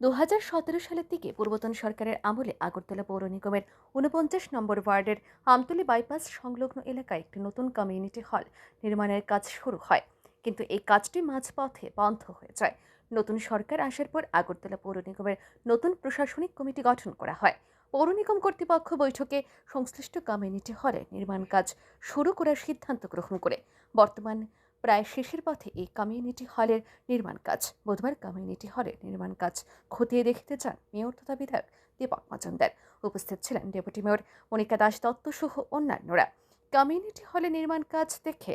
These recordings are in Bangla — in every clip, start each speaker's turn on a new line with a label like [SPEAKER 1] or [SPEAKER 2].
[SPEAKER 1] দু হাজার সতেরো সালের দিকে পূর্বতন সরকারের আমলে আগরতলা পৌর নিগমের উনপঞ্চাশ নম্বর ওয়ার্ডের আমতলি বাইপাস সংলগ্ন এলাকায় একটি নতুন কমিউনিটি হল নির্মাণের কাজ শুরু হয়। কিন্তু এই কাজটি মাঝপথে বন্ধ হয়ে যায়। নতুন সরকার আসার পর আগরতলা পৌর নিগমের নতুন প্রশাসনিক কমিটি গঠন করা হয়। পৌর নিগম কর্তৃপক্ষ বৈঠকে সংশ্লিষ্ট কমিউনিটি হলে নির্মাণ কাজ শুরু করার সিদ্ধান্ত গ্রহণ করে। বর্তমান প্রায় শেষের পথে এই কমিউনিটি হলের নির্মাণ কাজ। বুধবার কমিউনিটি হলের নির্মাণ কাজ খতিয়ে দেখতে চান মেয়র তথা বিধায়ক দীপক মজুমদার। উপস্থিত ছিলেন ডেপুটি মেয়র মনিকা দাস দত্ত সহ অন্যান্যরা। কমিউনিটি হলে নির্মাণ কাজ দেখে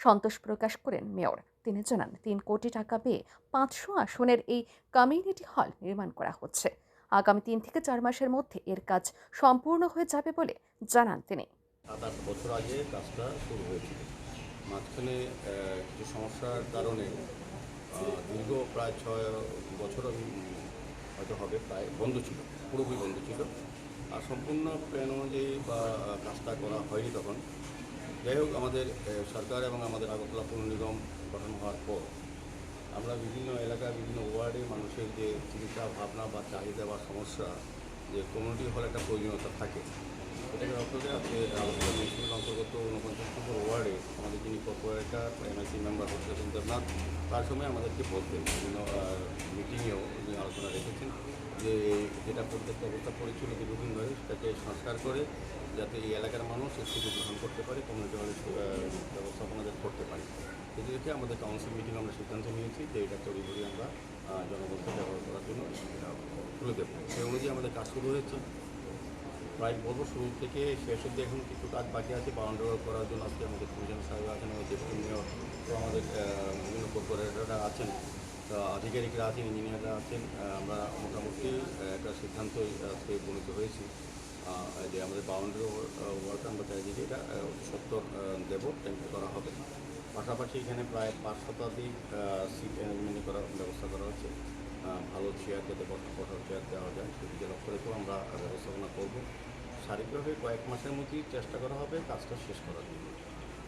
[SPEAKER 1] সন্তোষ প্রকাশ করেন মেয়র। তিনি জানান, তিন কোটি টাকা পেয়ে পাঁচশো আসনের এই কমিউনিটি হল নির্মাণ করা হচ্ছে। আগামী তিন থেকে চার মাসের মধ্যে এর কাজ সম্পূর্ণ হয়ে যাবে বলে জানান তিনি।
[SPEAKER 2] সাত আট বছর আগে কাজটা শুরু হয়েছিল। মাঝখানে কিছু সমস্যার কারণে দীর্ঘ প্রায় ছয় বছর হয়তো হবে, প্রায় বন্ধ ছিল, পুরোপুরি বন্ধ ছিল। আর সম্পূর্ণ প্ল্যান অনুযায়ী বা কাজটা করা হয়নি তখন। যাই হোক, আমাদের সরকার এবং আমাদের আগরতলা পৌর নিগম গঠন হওয়ার পর, আমরা বিভিন্ন এলাকায় বিভিন্ন ওয়ার্ডে মানুষের যে চিন্তা, ভাবনা বা চাহিদা বা সমস্যা, যে কমিউনিটি হল একটা প্রয়োজনীয়তা থাকে অন্তর্গত উনপঞ্চাশ নম্বর আমাদের যিনি কর্পোরেটর এমএসি মেম্বার হচ্ছে সুন্দরনাথ তার সময় আমাদেরকে বলতেন, বিভিন্ন মিটিংয়েও উনি আলোচনা রেখেছেন যে যেটা প্রত্যেকটা অবস্থা পড়েছিল দীর্ঘদিন ধরে সংস্কার করে যাতে এই এলাকার মানুষ এর গ্রহণ করতে পারে, কমিউনিটি হলের ব্যবস্থাপনা যাতে করতে পারে। সেটি দেখে আমাদের কাউন্সিল মিটিং আমরা সিদ্ধান্ত নিয়েছি যে এটা তৈরি আমরা জনগণকে ব্যবহার করার জন্য তুলে দেবো। সেই অনুযায়ী আমাদের কাজ শুরু হয়েছে। প্রায় বলব শুরু থেকে শেষ অব্দি এখন কিছু কাজ বাকি আছে বাউন্ডারি করার জন্য আজকে আমাদের কমিশন সাহেব আছেন, আমাদের ডেপুটি তো আমাদের বিভিন্ন কর্পোরেটররা আছেন। আধিকারিকরা আছেন ইঞ্জিনিয়াররা আছেন আমরা মোটামুটি একটা সিদ্ধান্ত আজকে উপনীত হয়েছি। যে আমাদের বাউন্ডারি ওয়ার্ক আমরা চারিদিকে এটা সত্তর দেবো টেন্ডার করা হবে। পাশাপাশি এখানে প্রায় পাঁচ শতাধিক সিট অ্যারেঞ্জমেন্ট করার ব্যবস্থা করা হচ্ছে। ভালো চেয়ার যাতে বসার বসার চেয়ার দেওয়া যায় সেদিকে লক্ষ্য রেখেও আমরা ব্যবস্থাপনা করব। শারীরিকভাবে কয়েক মাসের মধ্যেই চেষ্টা করা হবে কাজটা শেষ করার জন্য।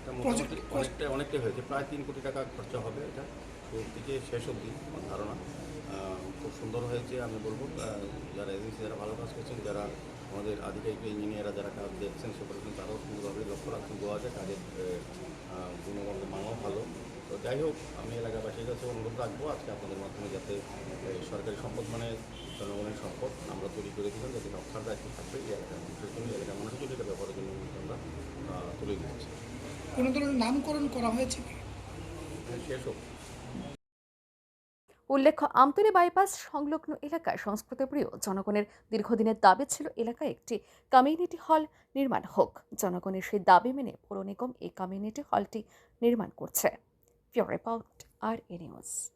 [SPEAKER 2] এটা মোটামুটি অনেকটা অনেকটাই হয়েছে। প্রায় তিন কোটি টাকা খরচা হবে এটা। শুরু থেকে শেষ অবধি আমার ধারণা। খুব সুন্দর হয়েছে আমি বলব। যারা এজেন্সি যারা ভালো কাজ করছেন যারা আমাদের আধিকারিক ইঞ্জিনিয়াররা যারা কাজ দেখছেন সুপারভিশন তারাও সুন্দরভাবে লক্ষ্য রাখছেন। বোঝা যায় কাজের আহ, গুণগত মানও ভালো তো যাই হোক আমি এলাকাবাসীর কাছে অনুরোধ রাখব আজকে আপনাদের মাধ্যমে যাতে সরকারি সম্পদ মানে জনগণের সম্পদ আমরা তৈরি করে দিলাম যাতে রক্ষার দায়িত্ব থাকবে এই এলাকার মানুষের জন্য এলাকার মানুষের জন্য এটা ব্যবহারের জন্য আমরা তুলে দিচ্ছি
[SPEAKER 3] কোনো ধরনের নামকরণ করা হয়েছে
[SPEAKER 2] শেষ হোক।
[SPEAKER 1] উল্লেখ্য আমতলী বাইপাস সংলগ্ন এলাকায় সংস্কৃতপ্রিয় জনগণের দীর্ঘদিনের দাবি ছিল এলাকায় একটি কমিউনিটি হল নির্মাণ হোক। জনগণের সেই দাবি মেনে পৌর নিগম এই কমিউনিটি হলটি নির্মাণ করছে। pure about our universe.